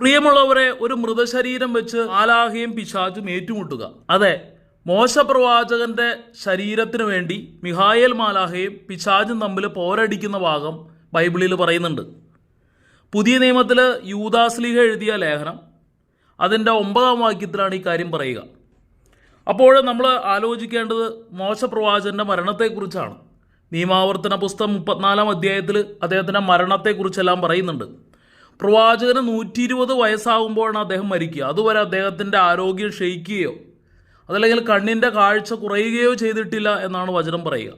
പ്രിയമുള്ളവരെ ഒരു മൃതശരീരം വെച്ച് ആലാഹയും പിശാചും ഏറ്റുമുട്ടുക. അതെ മോശപ്രവാചകന്റെ ശരീരത്തിനു വേണ്ടി മിഹായേൽ മാലാഹയും പിശാചും തമ്മിൽ പോരടിക്കുന്ന ഭാഗം ബൈബിളിൽ പറയുന്നുണ്ട്. പുതിയ നിയമത്തിൽ യൂദാസ്ലിഹ എഴുതിയ ലേഖനം. അതിന്റെ ഒമ്പതാം വാക്യത്തിലാണ് ഈ കാര്യം പറയുക. അപ്പോൾ നമ്മൾ ആലോചിക്കേണ്ടത് മോശപ്രവാചകന്റെ മരണത്തെക്കുറിച്ചാണ്. നിയമാവർത്തന പുസ്തകം മുപ്പത്തിനാലാം അധ്യായത്തിൽ അദ്ദേഹത്തിന്റെ മരണത്തെക്കുറിച്ചെല്ലാം പറയുന്നുണ്ട്. പ്രവാചകന് നൂറ്റി ഇരുപത് വയസ്സാകുമ്പോഴാണ് അദ്ദേഹം മരിക്കുക. അതുവരെ അദ്ദേഹത്തിന്റെ ആരോഗ്യം ക്ഷയിക്കുകയോ അതല്ലെങ്കിൽ കണ്ണിന്റെ കാഴ്ച കുറയുകയോ ചെയ്തിട്ടില്ല എന്നാണ് വചനം പറയുക.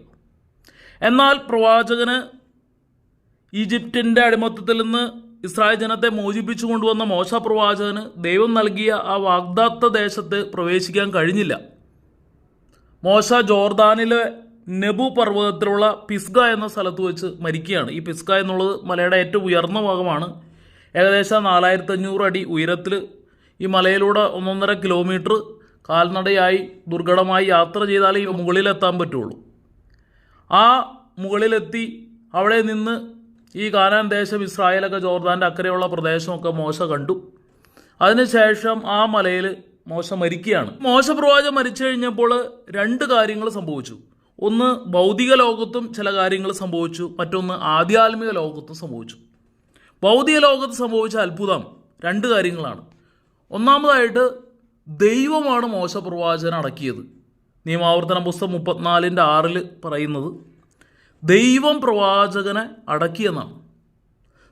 എന്നാൽ പ്രവാചകന് ഈജിപ്തിന്റെ അടിമത്തത്തിൽ നിന്ന് ഇസ്രായേൽ ജനത്തെ മോചിപ്പിച്ചു കൊണ്ടുവന്ന മോശ പ്രവാചകന് ദൈവം നൽകിയ ആ വാഗ്ദാത്ത ദേശത്ത് പ്രവേശിക്കാൻ കഴിഞ്ഞില്ല. മോശ ജോർദാനിലെ നെബു പർവതത്തിലുള്ള പിസ്ക എന്ന സ്ഥലത്ത് വെച്ച് മരിക്കുകയാണ്. ഈ പിസ്ക എന്നുള്ളത് മലയുടെ ഏറ്റവും ഉയർന്ന ഭാഗമാണ്. ഏകദേശം നാലായിരത്തി അഞ്ഞൂറ് അടി ഉയരത്തിൽ ഈ മലയിലൂടെ ഒന്നൊന്നര കിലോമീറ്റർ കാൽനടയായി ദുർഘടമായി യാത്ര ചെയ്താലേ ഈ മുകളിലെത്താൻ പറ്റുള്ളൂ. ആ മുകളിലെത്തി അവിടെ നിന്ന് ഈ കാനാൻ ദേശം ഇസ്രായേലൊക്കെ ജോർദാന്റെ അക്കരെയുള്ള പ്രദേശമൊക്കെ മോശ കണ്ടു. അതിനുശേഷം ആ മലയിൽ മോശ മരിക്കുകയാണ്. മോശ പ്രവാചകൻ മരിച്ചു കഴിഞ്ഞപ്പോൾ രണ്ട് കാര്യങ്ങൾ സംഭവിച്ചു. ഒന്ന് ഭൗതിക ലോകത്തും ചില കാര്യങ്ങൾ സംഭവിച്ചു. മറ്റൊന്ന് ആധ്യാത്മിക ലോകത്തും സംഭവിച്ചു. ഭൗതിക ലോകത്ത് സംഭവിച്ച അത്ഭുതം രണ്ട് കാര്യങ്ങളാണ്. ഒന്നാമതായിട്ട് ദൈവമാണ് മോശ പ്രവാചകൻ അടക്കിയത്. നിയമാവർത്തന പുസ്തകം മുപ്പത്തിനാലിന്റെ ആറിൽ പറയുന്നത് ദൈവം പ്രവാചകനെ അടക്കിയെന്നാണ്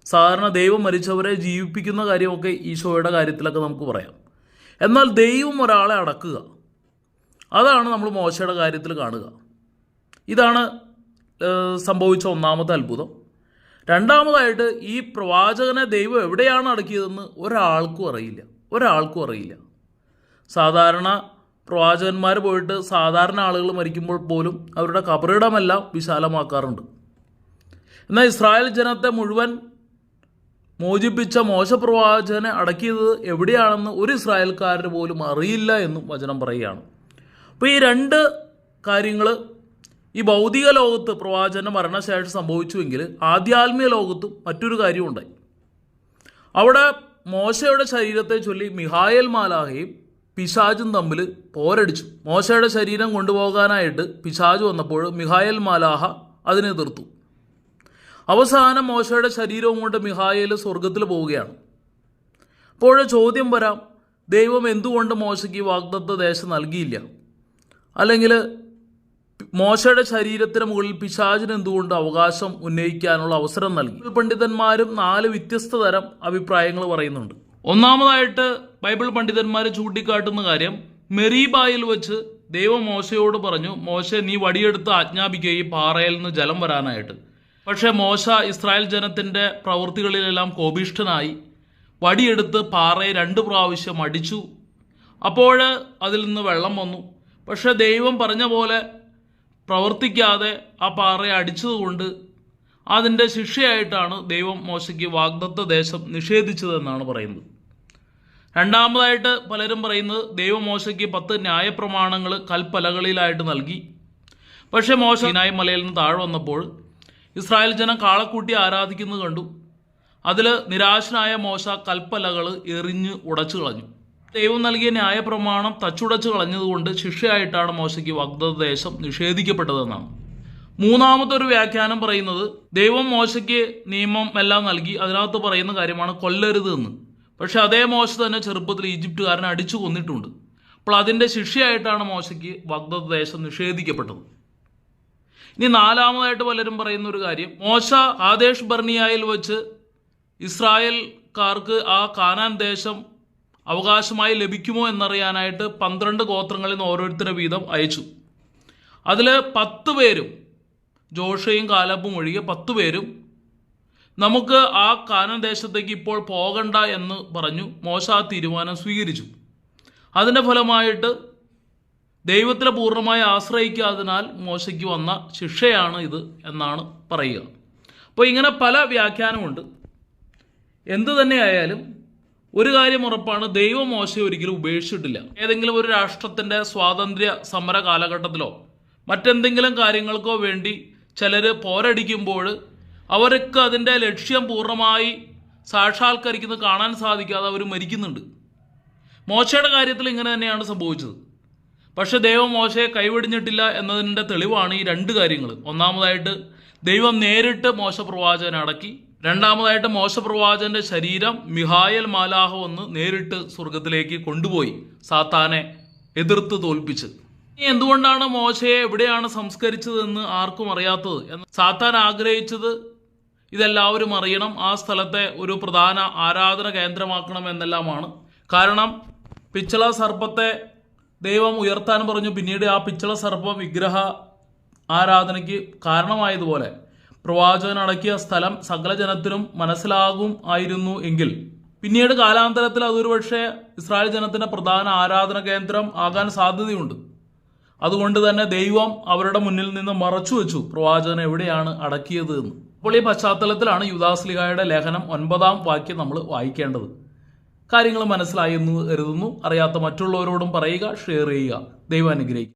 സാധാരണ ദൈവം മരിച്ചവരെ ജീവിപ്പിക്കുന്ന കാര്യമൊക്കെ ഈശോയുടെ കാര്യത്തിലൊക്കെ നമുക്ക് പറയാം. എന്നാൽ ദൈവം ഒരാളെ അടക്കുക. അതാണ് നമ്മൾ മോശയുടെ കാര്യത്തിൽ കാണുക. ഇതാണ് സംഭവിച്ച ഒന്നാമത്തെ അത്ഭുതം. രണ്ടാമതായിട്ട് ഈ പ്രവാചകനെ ദൈവം എവിടെയാണ് അടക്കിയതെന്ന് ഒരാൾക്കും അറിയില്ല. ഒരാൾക്കും അറിയില്ല. സാധാരണ പ്രവാചകന്മാർ പോയിട്ട് സാധാരണ ആളുകൾ മരിക്കുമ്പോൾ പോലും അവരുടെ കബറിടമെല്ലാം വിശാലമാക്കാറുണ്ട്. എന്നാൽ ഇസ്രായേൽ ജനത്തെ മുഴുവൻ മോചിപ്പിച്ച മോശപ്രവാചകനെ അടക്കിയത് എവിടെയാണെന്ന് ഒരു ഇസ്രായേൽക്കാരന് പോലും അറിയില്ല എന്നും വചനം പറയുകയാണ്. അപ്പോൾ ഈ രണ്ട് കാര്യങ്ങൾ ഈ ഭൗതിക ലോകത്ത് പ്രവാചകന്റെ മരണശേഷം സംഭവിച്ചുവെങ്കിൽ ആധ്യാത്മിക ലോകത്തും മറ്റൊരു കാര്യമുണ്ടായി അവിടെ മോശയുടെ ശരീരത്തെ ചൊല്ലി മിഹായൽ മാലാഹയും പിശാജും തമ്മിൽ പോരടിച്ചു. മോശയുടെ ശരീരം കൊണ്ടുപോകാനായിട്ട് പിശാജ് വന്നപ്പോൾ മിഹായൽ മാലാഹ അതിനെ എതിർത്തു. അവസാനം മോശയുടെ ശരീരവും കൊണ്ട് മിഹായൽ സ്വർഗത്തിൽ പോവുകയാണ്. അപ്പോൾ ചോദ്യം വരാം ദൈവം എന്തുകൊണ്ട് മോശയ്ക്ക് വാഗ്ദത്ത ദേശം നൽകിയില്ല? അല്ലെങ്കിൽ മോശയുടെ ശരീരത്തിന് മുകളിൽ പിശാചിന് എന്തുകൊണ്ട് അവകാശം ഉന്നയിക്കാനുള്ള അവസരം നൽകി? പണ്ഡിതന്മാരും നാല് വ്യത്യസ്ത തരം അഭിപ്രായങ്ങൾ പറയുന്നുണ്ട്. ഒന്നാമതായിട്ട് ബൈബിൾ പണ്ഡിതന്മാർ ചൂണ്ടിക്കാട്ടുന്ന കാര്യം മെറീബായിൽ വെച്ച് ദൈവം മോശയോട് പറഞ്ഞു മോശ നീ വടിയെടുത്ത് ആജ്ഞാപിക്കുക ഈ പാറയിൽ നിന്ന് ജലം വരാനായിട്ട്. പക്ഷേ മോശ ഇസ്രായേൽ ജനത്തിന്റെ പ്രവൃത്തികളിലെല്ലാം കോപിഷ്ഠനായി വടിയെടുത്ത് പാറയെ രണ്ട് പ്രാവശ്യം അടിച്ചു. അപ്പോൾ അതിൽ നിന്ന് വെള്ളം വന്നു. പക്ഷേ ദൈവം പറഞ്ഞ പോലെ പ്രവർത്തിക്കാതെ ആ പാറയെ അടിച്ചതുകൊണ്ട് അതിന്റെ ശിക്ഷയായിട്ടാണ് ദൈവം മോശയ്ക്ക് വാഗ്ദത്ത ദേശം നിഷേധിച്ചതെന്നാണ് പറയുന്നത്. രണ്ടാമതായിട്ട് പലരും പറയുന്നത് ദൈവം മോശയ്ക്ക് പത്ത് ന്യായപ്രമാണങ്ങൾ കൽപ്പലകളിലായിട്ട് നൽകി. പക്ഷേ മോശ സിനായ് മലയിൽ നിന്ന് താഴെ വന്നപ്പോൾ ഇസ്രായേൽ ജനം കാളക്കൂട്ടി ആരാധിക്കുന്നത് കണ്ടു. അതിൽ നിരാശനായ മോശ കൽപ്പലകൾ എറിഞ്ഞ് ഉടച്ചു കളഞ്ഞു. ദൈവം നൽകിയ ന്യായപ്രമാണം തച്ചുടച്ചു കളഞ്ഞതുകൊണ്ട് ശിക്ഷയായിട്ടാണ് മോശയ്ക്ക് വാഗ്ദത്തദേശം നിഷേധിക്കപ്പെട്ടതെന്നാണ്. മൂന്നാമത്തെ ഒരു വ്യാഖ്യാനം പറയുന്നത് ദൈവം മോശയ്ക്ക് നിയമം എല്ലാം നൽകി അതിനകത്ത് പറയുന്ന കാര്യമാണ് കൊല്ലരുത് എന്ന് പക്ഷെ അതേ മോശ തന്നെ ചെറുപ്പത്തിൽ ഈജിപ്തുകാരനെ അടിച്ചു കൊന്നിട്ടുണ്ട്. അപ്പോൾ അതിന്റെ ശിക്ഷയായിട്ടാണ് മോശയ്ക്ക് വാഗ്ദത്തദേശം നിഷേധിക്കപ്പെട്ടത്. ഇനി നാലാമതായിട്ട് പലരും പറയുന്ന ഒരു കാര്യം മോശ ആദേശ് ബർണിയായിൽ വെച്ച് ഇസ്രായേൽക്കാർക്ക് ആ കാനാൻ ദേശം അവകാശമായി ലഭിക്കുമോ എന്നറിയാനായിട്ട് പന്ത്രണ്ട് ഗോത്രങ്ങളിൽ നിന്ന് ഓരോരുത്തരെ വീതം അയച്ചു. അതിൽ പത്ത് പേരും ജോഷയും കാലപ്പും ഒഴികെ പത്ത് പേരും നമുക്ക് ആ കാനൻ ദേശത്തേക്ക് ഇപ്പോൾ പോകണ്ട എന്ന് പറഞ്ഞു മോശ ആ തീരുമാനം സ്വീകരിച്ചു. അതിന്റെ ഫലമായിട്ട് ദൈവത്തിലെ പൂർണമായി ആശ്രയിക്കാതിനാൽ മോശയ്ക്ക് വന്ന ശിക്ഷയാണ് ഇത് എന്നാണ് പറയുക. അപ്പോൾ ഇങ്ങനെ പല വ്യാഖ്യാനമുണ്ട്. എന്തു തന്നെയായാലും ഒരു കാര്യം ഉറപ്പാണ് ദൈവം ഒരിക്കലും ഉപേക്ഷിച്ചിട്ടില്ല. ഏതെങ്കിലും ഒരു രാഷ്ട്രത്തിന്റെ സ്വാതന്ത്ര്യ സമര കാലഘട്ടത്തിലോ മറ്റെന്തെങ്കിലും കാര്യങ്ങൾക്കോ വേണ്ടി ചിലർ പോരടിക്കുമ്പോൾ അവർക്ക് അതിന്റെ ലക്ഷ്യം പൂർണമായി സാക്ഷാത്കരിക്കുന്നത് കാണാൻ സാധിക്കാതെ അവർ മരിക്കുന്നുണ്ട്. മോശയുടെ കാര്യത്തിൽ ഇങ്ങനെ തന്നെയാണ് സംഭവിച്ചത്. പക്ഷെ ദൈവം മോശയെ കൈവെടിഞ്ഞിട്ടില്ല എന്നതിന്റെ തെളിവാണ് ഈ രണ്ട് കാര്യങ്ങൾ ഒന്നാമതായിട്ട് ദൈവം നേരിട്ട് മോശ പ്രവാചകനെ അടക്കി രണ്ടാമതായിട്ട് മോശ പ്രവാചകന്റെ ശരീരം മിഹായൽ മാലാഹ വന്ന് നേരിട്ട് സ്വർഗത്തിലേക്ക് കൊണ്ടുപോയി സാത്താനെ എതിർത്ത് തോൽപ്പിച്ച്. ഇനി എന്തുകൊണ്ടാണ് മോശയെ എവിടെയാണ് സംസ്കരിച്ചതെന്ന് ആർക്കും അറിയാത്തത്? എന്ന് സാത്താൻ ആഗ്രഹിച്ചത് ഇതെല്ലാവരും അറിയണം. ആ സ്ഥലത്തെ ഒരു പ്രധാന ആരാധന കേന്ദ്രമാക്കണം എന്നെല്ലാമാണ്. കാരണം പിച്ചള സർപ്പത്തെ ദൈവം ഉയർത്താൻ പറഞ്ഞു. പിന്നീട് ആ പിച്ചള സർപ്പം വിഗ്രഹ ആരാധനയ്ക്ക് കാരണമായതുപോലെ പ്രവാചകൻ അടക്കിയ സ്ഥലം സകല ജനത്തിനും മനസ്സിലാകും ആയിരുന്നു എങ്കിൽ. പിന്നീട് കാലാന്തരത്തിൽ അതൊരു പക്ഷേ ഇസ്രായേൽ ജനത്തിന്റെ പ്രധാന ആരാധന കേന്ദ്രം ആകാൻ സാധ്യതയുണ്ട്. അതുകൊണ്ട് തന്നെ ദൈവം അവരുടെ മുന്നിൽ നിന്ന് മറച്ചു വെച്ചു പ്രവാചകൻ എവിടെയാണ് അടക്കിയത് എന്ന്. അപ്പോൾ ഈ പശ്ചാത്തലത്തിലാണ് യുദാസ്ലിഹായുടെ ലേഖനം ഒൻപതാം വാക്യം നമ്മൾ വായിക്കേണ്ടത്. കാര്യങ്ങൾ മനസ്സിലായി എന്ന് കരുതുന്നു. അറിയാത്ത മറ്റുള്ളവരോടും പറയുക ഷെയർ ചെയ്യുക. ദൈവം അനുഗ്രഹിക്കും.